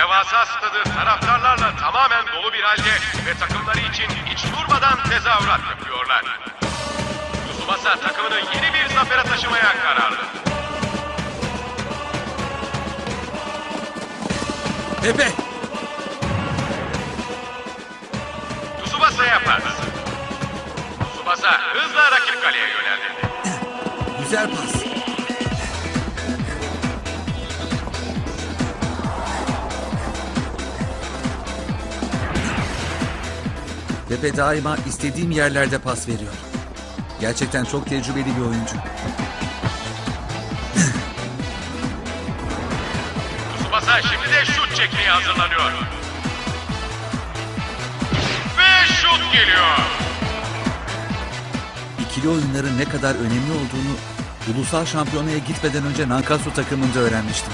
devasa stadı taraftarlarla tamamen dolu bir halde ve takımları için hiç durmadan tezahürat yapıyorlar. Tsubasa takımını yeni bir zafere taşımaya kararlı. Pepe! Tsubasa'ya pas. Tsubasa hızla rakip kaleye yöneldi. Güzel pas. Pepe daima istediğim yerlerde pas veriyor. Gerçekten çok tecrübeli bir oyuncu. Tsubasa şimdi de şut çekmeye hazırlanıyor. Ve şut geliyor. İkili oyunların ne kadar önemli olduğunu ulusal şampiyonaya gitmeden önce Nankatsu takımında öğrenmiştim.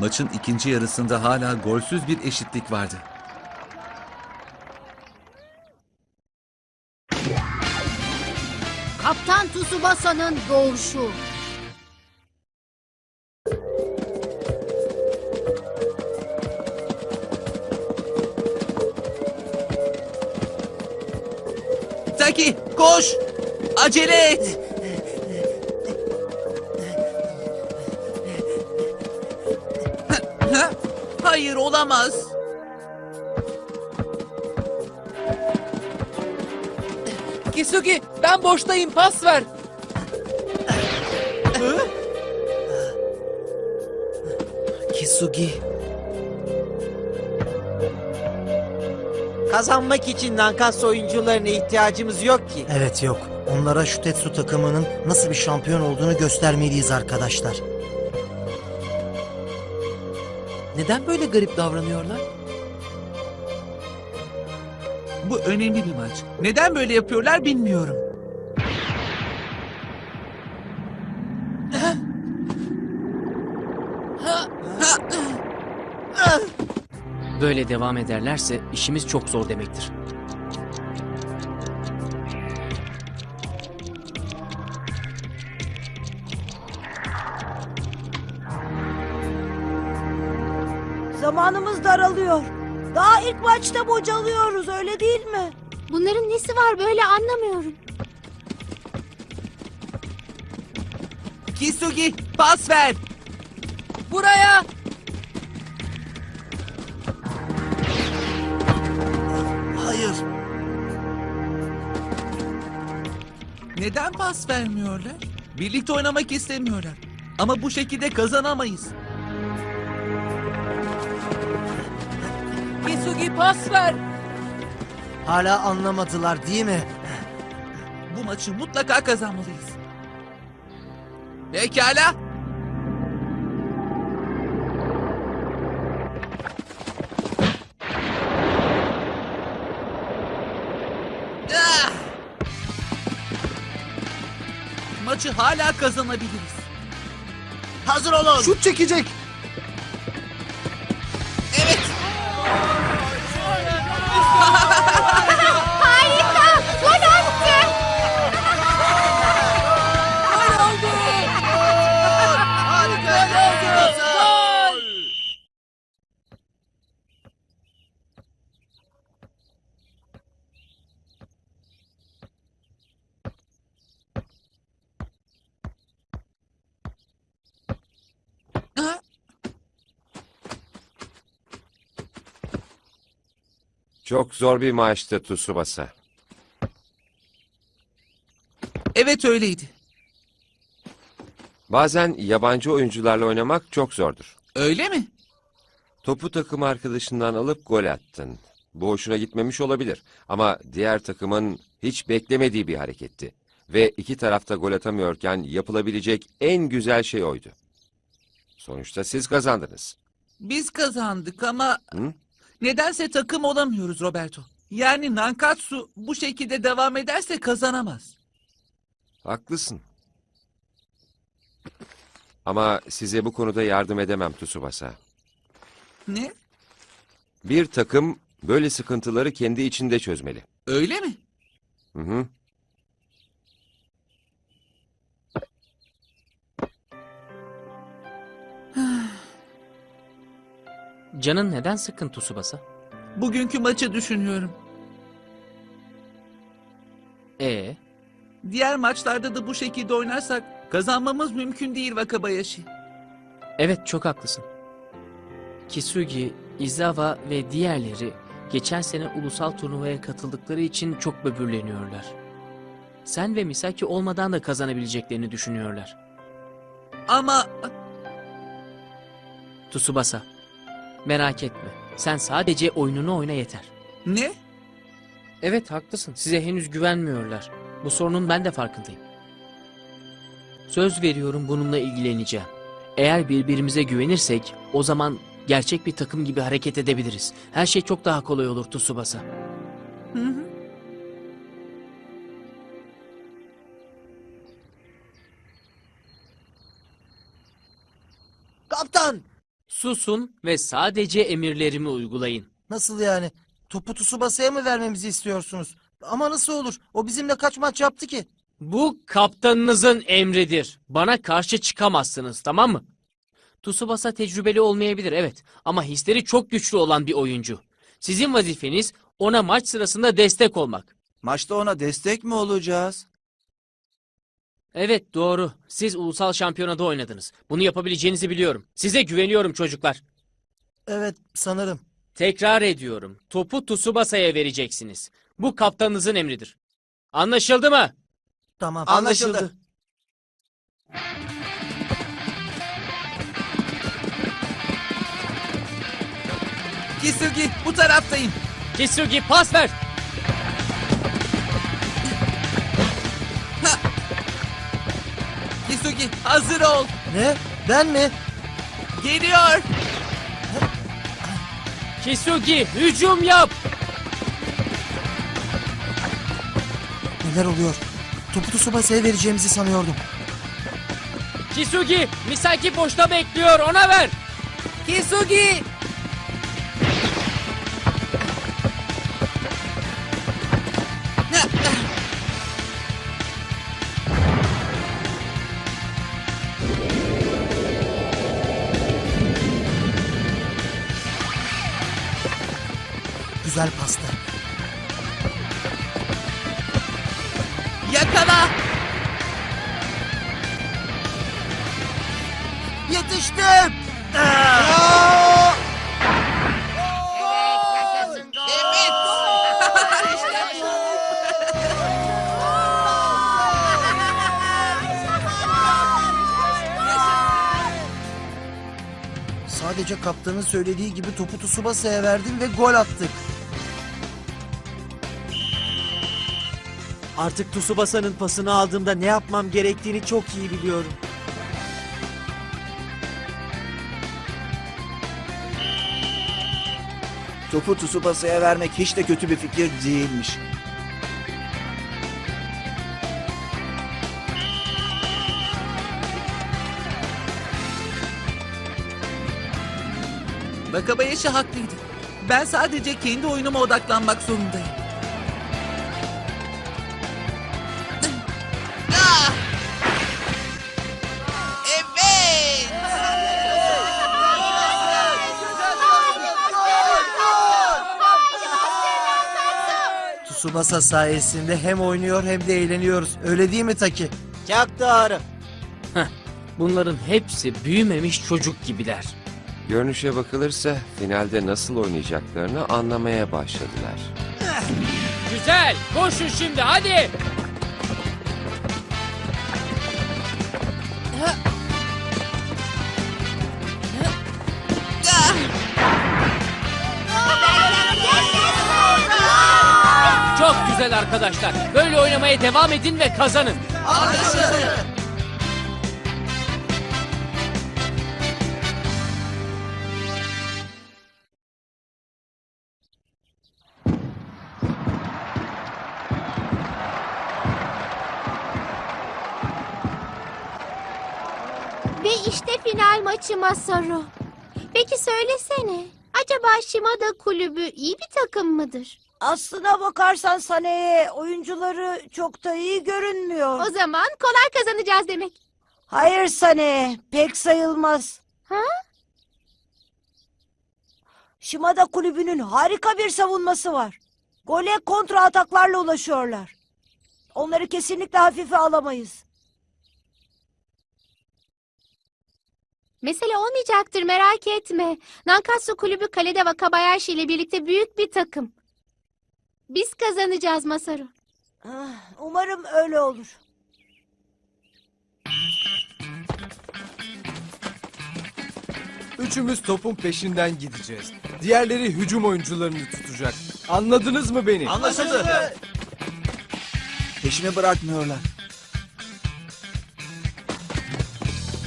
Maçın ikinci yarısında hala golsüz bir eşitlik vardı. Kaptan Tsubasa'nın doğuşu. Taki koş! Acele et! Olamaz. Kisugi ben boştayım pas ver. Kisugi. Kazanmak için Nankatsu oyuncularına ihtiyacımız yok ki. Evet yok. Onlara şu Tetsu takımının nasıl bir şampiyon olduğunu göstermeliyiz arkadaşlar. Neden böyle garip davranıyorlar? Bu önemli bir maç. Neden böyle yapıyorlar bilmiyorum. Böyle devam ederlerse işimiz çok zor demektir. Daralıyor. Daha ilk maçta bocalıyoruz öyle değil mi? Bunların nesi var böyle anlamıyorum. Kisugi pas ver. Buraya! Hayır. Neden pas vermiyorlar? Birlikte oynamak istemiyorlar. Ama bu şekilde kazanamayız. Kisugi pas ver! Hala anlamadılar değil mi? Bu maçı mutlaka kazanmalıyız. Pekala. Ah! Maçı hala kazanabiliriz. Hazır olun. Şut çekecek. Çok zor bir maçtı Tsubasa. Evet öyleydi. Bazen yabancı oyuncularla oynamak çok zordur. Öyle mi? Topu takım arkadaşından alıp gol attın. Bu hoşuna gitmemiş olabilir ama diğer takımın hiç beklemediği bir hareketti. Ve iki tarafta gol atamıyorken yapılabilecek en güzel şey oydu. Sonuçta siz kazandınız. Biz kazandık ama Hı? Nedense takım olamıyoruz Roberto. Yani Nankatsu bu şekilde devam ederse kazanamaz. Haklısın. Ama size bu konuda yardım edemem Tsubasa. Ne? Bir takım böyle sıkıntıları kendi içinde çözmeli. Öyle mi? Hı hı. Canın neden sıkın Tsubasa? Bugünkü maçı düşünüyorum. Ee, Diğer maçlarda da bu şekilde oynarsak kazanmamız mümkün değil Wakabayashi. evet çok haklısın. Kisugi, Izawa ve diğerleri geçen sene ulusal turnuvaya katıldıkları için çok böbürleniyorlar. Sen ve Misaki olmadan da kazanabileceklerini düşünüyorlar. Ama Tsubasa, merak etme. Sen sadece oyununu oyna yeter. ne? Evet haklısın. Size henüz güvenmiyorlar. Bu sorunun ben de farkındayım. Söz veriyorum bununla ilgileneceğim. Eğer birbirimize güvenirsek o zaman gerçek bir takım gibi hareket edebiliriz. Her şey çok daha kolay olur Tsubasa. Hı hı. Kaptan! Susun ve sadece emirlerimi uygulayın. Nasıl yani? Topu Tsubasa'ya mı vermemizi istiyorsunuz? Ama nasıl olur? O bizimle kaç maç yaptı ki? Bu kaptanınızın emridir. Bana karşı çıkamazsınız tamam mı? Tsubasa tecrübeli olmayabilir evet ama hisleri çok güçlü olan bir oyuncu. Sizin vazifeniz ona maç sırasında destek olmak. Maçta ona destek mi olacağız? Evet doğru. Siz ulusal şampiyonada oynadınız. Bunu yapabileceğinizi biliyorum. Size güveniyorum çocuklar. Evet sanırım. Tekrar ediyorum. Topu Tsubasa'ya vereceksiniz. Bu kaptanınızın emridir. Anlaşıldı mı? Tamam. Anlaşıldı. Kisugi bu taraftayım. Kisugi pas ver. Kisugi hazır ol. Ne? Ben mi? Geliyor. Kisugi hücum yap. Neler oluyor? Topu Tsubasa'ya vereceğimizi sanıyordum. Kisugi Misaki boşta bekliyor ona ver. Kisugi. Güzel pasta. Yakala. Yetiştim! Sadece kaptanın söylediği gibi topu Tsubasa'ya verdim ve gol attık. Artık Tsubasa'nın pasını aldığımda ne yapmam gerektiğini çok iyi biliyorum. Topu Tsubasa'ya vermek hiç de kötü bir fikir değilmiş. Wakabayashi haklıydı. Ben sadece kendi oyunuma odaklanmak zorundayım. Tsubasa sayesinde hem oynuyor hem de eğleniyoruz. Öyle değil mi Taki? Çok doğru. Bunların hepsi büyümemiş çocuk gibiler. Görünüşe bakılırsa finalde nasıl oynayacaklarını anlamaya başladılar. Güzel koşun şimdi hadi. Çok güzel arkadaşlar. Böyle oynamaya devam edin ve kazanın. Ve işte final maçı Masaru. Peki söylesene. Acaba Shimada kulübü iyi bir takım mıdır? Aslına bakarsan Sane'ye oyuncuları çok da iyi görünmüyor. O zaman kolay kazanacağız demek. Hayır Sane, pek sayılmaz. Ha? Şimada kulübünün harika bir savunması var. Gole kontra ataklarla ulaşıyorlar. Onları kesinlikle hafife alamayız. Mesele olmayacaktır merak etme. Nankatsu kulübü kalede Wakabayashi ile birlikte büyük bir takım. Biz kazanacağız Masaru. Ah, Umarım öyle olur. Üçümüz topun peşinden gideceğiz. Diğerleri hücum oyuncularını tutacak. Anladınız mı beni? Anlaşıldı. Peşimi bırakmıyorlar.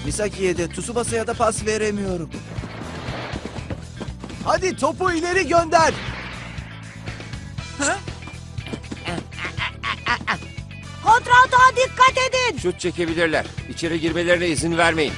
Misaki'ye de Tsubasa'ya da pas veremiyorum. Hadi topu ileri gönder. Şut çekebilirler. İçeri girmelerine izin vermeyin.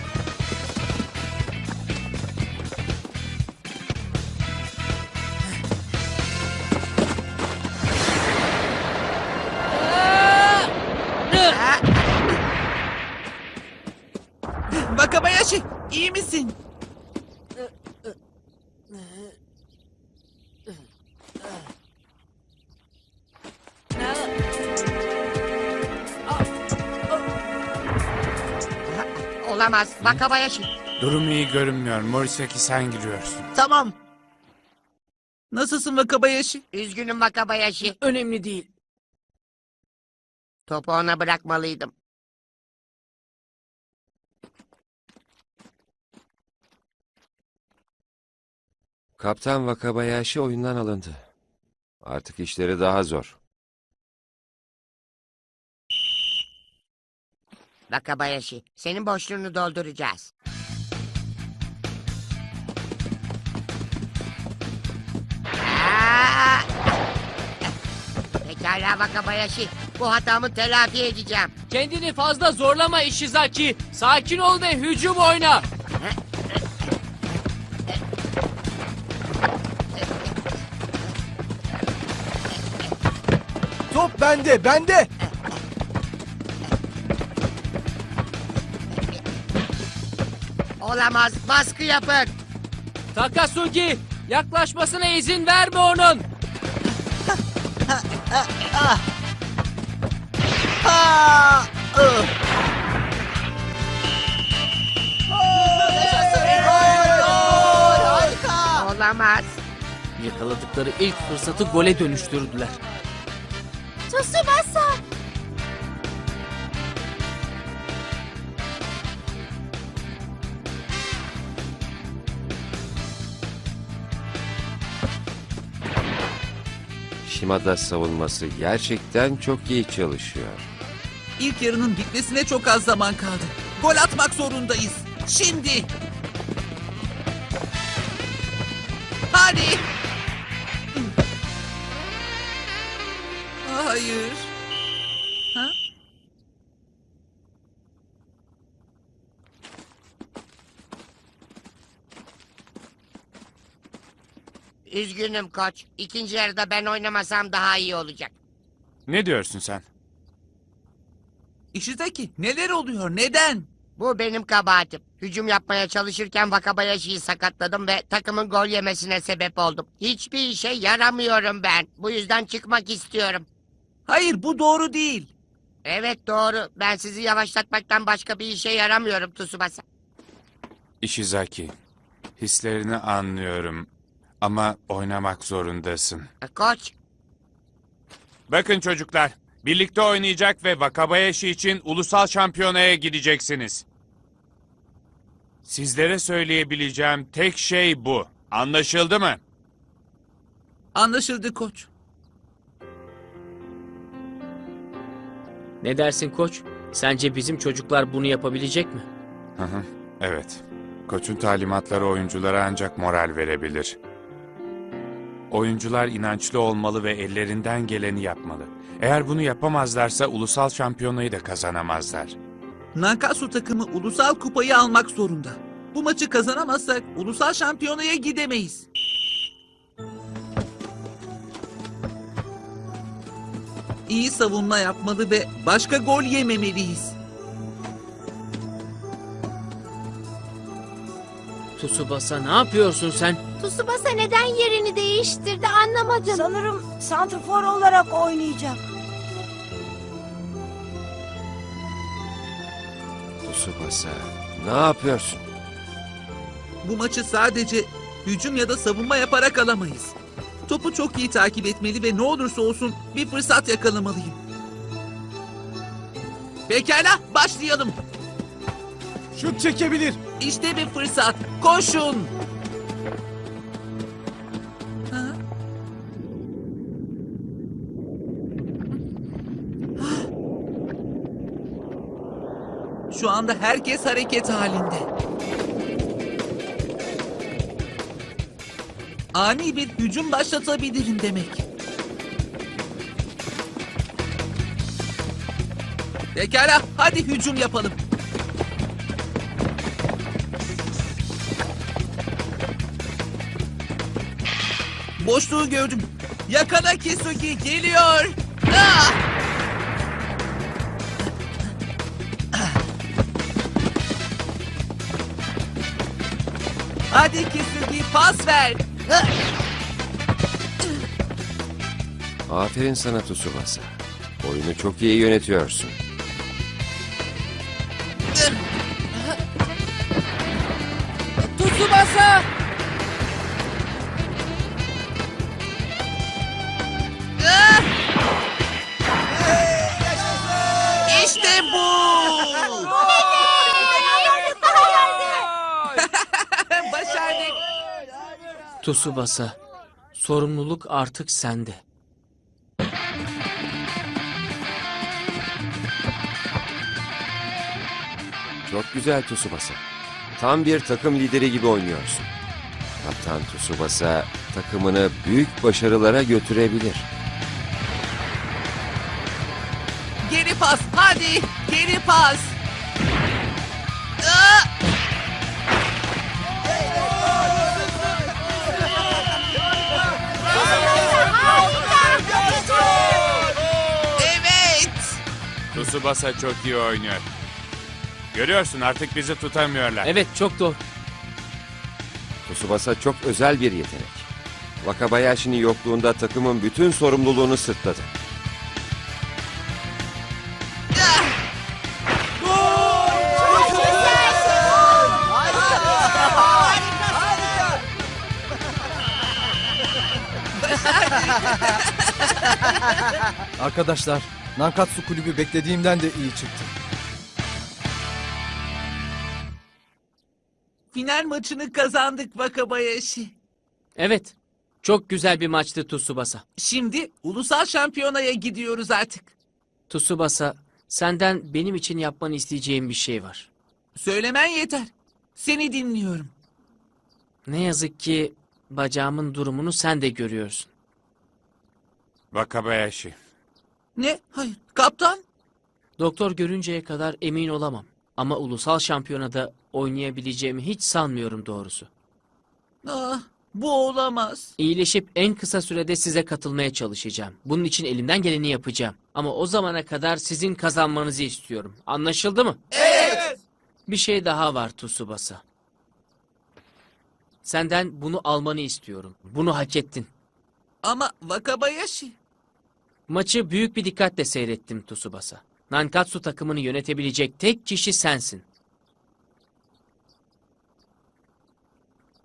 Olamaz. Wakabayashi. Durum iyi görünmüyor. Morisaki sen giriyorsun. Tamam. Nasılsın Wakabayashi? Üzgünüm Wakabayashi. Önemli değil. Topu ona bırakmalıydım. Kaptan Wakabayashi oyundan alındı. Artık işleri daha zor. Wakabayashi, senin boşluğunu dolduracağız. Aa! Pekala Wakabayashi, bu hatamı telafi edeceğim. Kendini fazla zorlama Ishizaki. Sakin ol ve hücum oyna. Top bende, bende. Olamaz, baskı yapın. Takasugi yaklaşmasına izin verme onun. Olamaz. Yakaladıkları ilk fırsatı gole dönüştürdüler. Tsubasa! Shimada savunması gerçekten çok iyi çalışıyor. İlk yarının bitmesine çok az zaman kaldı. Gol atmak zorundayız. Şimdi. Hadi. Hayır. Üzgünüm koç. İkinci yarıda ben oynamasam daha iyi olacak. Ne diyorsun sen? Ishizaki neler oluyor? Neden? Bu benim kabahatim. Hücum yapmaya çalışırken Wakabayashi'yi sakatladım ve takımın gol yemesine sebep oldum. Hiçbir işe yaramıyorum ben. Bu yüzden çıkmak istiyorum. Hayır bu doğru değil. Evet doğru. Ben sizi yavaşlatmaktan başka bir işe yaramıyorum Tsubasa. Ishizaki, hislerini anlıyorum. Ama oynamak zorundasın. Koç, Bakın çocuklar, birlikte oynayacak ve Wakabayashi için ulusal şampiyonaya gideceksiniz. Sizlere söyleyebileceğim tek şey bu. Anlaşıldı mı? Anlaşıldı koç. Ne dersin koç? Sence bizim çocuklar bunu yapabilecek mi? Hı hı, evet. Koçun talimatları oyunculara ancak moral verebilir. Oyuncular inançlı olmalı ve ellerinden geleni yapmalı. Eğer bunu yapamazlarsa ulusal şampiyonayı da kazanamazlar. Nankatsu takımı ulusal kupayı almak zorunda. Bu maçı kazanamazsak ulusal şampiyonaya gidemeyiz. İyi savunma yapmalı ve başka gol yememeliyiz. Tsubasa ne yapıyorsun sen? Tsubasa neden yerini değiştirdi anlamadım. Sanırım santrfor olarak oynayacak. Tsubasa, ne yapıyorsun? Bu maçı sadece hücum ya da savunma yaparak alamayız. Topu çok iyi takip etmeli ve ne olursa olsun bir fırsat yakalamalıyım. Pekala başlayalım. Şut çekebilir. İşte bir fırsat. Koşun. Şu anda herkes hareket halinde. Ani bir hücum başlatabilirim demek. Pekala, hadi hücum yapalım. Boşluğu gördüm. Yakala Kisugi geliyor. Ah! Hadi Kisugi pas ver. Aferin sana Tsubasa. Oyunu çok iyi yönetiyorsun. Tsubasa, sorumluluk artık sende. Çok güzel Tsubasa. Tam bir takım lideri gibi oynuyorsun. Kaptan Tsubasa takımını büyük başarılara götürebilir. Geri pas, hadi! Geri pas! Tsubasa çok iyi oynuyor. Görüyorsun artık bizi tutamıyorlar. Evet çok doğru. Tsubasa çok özel bir yetenek. Wakabayashi'nin yokluğunda takımın bütün sorumluluğunu sırtladı. Arkadaşlar, Nankatsu kulübü beklediğimden de iyi çıktı. Final maçını kazandık Wakabayashi. Evet, çok güzel bir maçtı Tsubasa. Şimdi ulusal şampiyonaya gidiyoruz artık. Tsubasa, senden benim için yapmanı isteyeceğim bir şey var. Söylemen yeter. Seni dinliyorum. Ne yazık ki bacağımın durumunu sen de görüyorsun. Wakabayashi. Ne? Hayır. Kaptan? Doktor görünceye kadar emin olamam. Ama ulusal şampiyonada oynayabileceğimi hiç sanmıyorum doğrusu. Ah, bu olamaz. İyileşip en kısa sürede size katılmaya çalışacağım. Bunun için elimden geleni yapacağım. Ama o zamana kadar sizin kazanmanızı istiyorum. Anlaşıldı mı? Evet. Bir şey daha var Tsubasa. Senden bunu almanı istiyorum. Bunu hak ettin. Ama Wakabayashi. Maçı büyük bir dikkatle seyrettim Tsubasa. Nankatsu takımını yönetebilecek tek kişi sensin.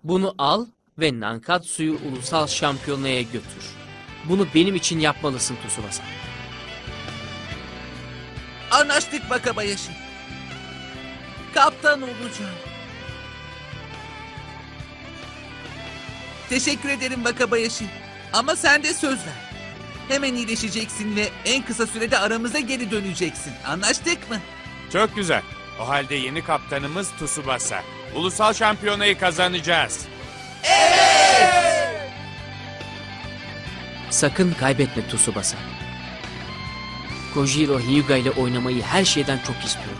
Bunu al ve Nankatsu'yu ulusal şampiyonaya götür. Bunu benim için yapmalısın Tsubasa. Anlaştık Wakabayashi. Kaptan olacağım. Teşekkür ederim Wakabayashi. Ama sen de söz ver. Hemen iyileşeceksin ve en kısa sürede aramıza geri döneceksin. Anlaştık mı? Çok güzel. O halde yeni kaptanımız Tsubasa. Ulusal şampiyonayı kazanacağız. Sakın kaybetme Tsubasa. Kojiro Hyuga ile oynamayı her şeyden çok istiyorum.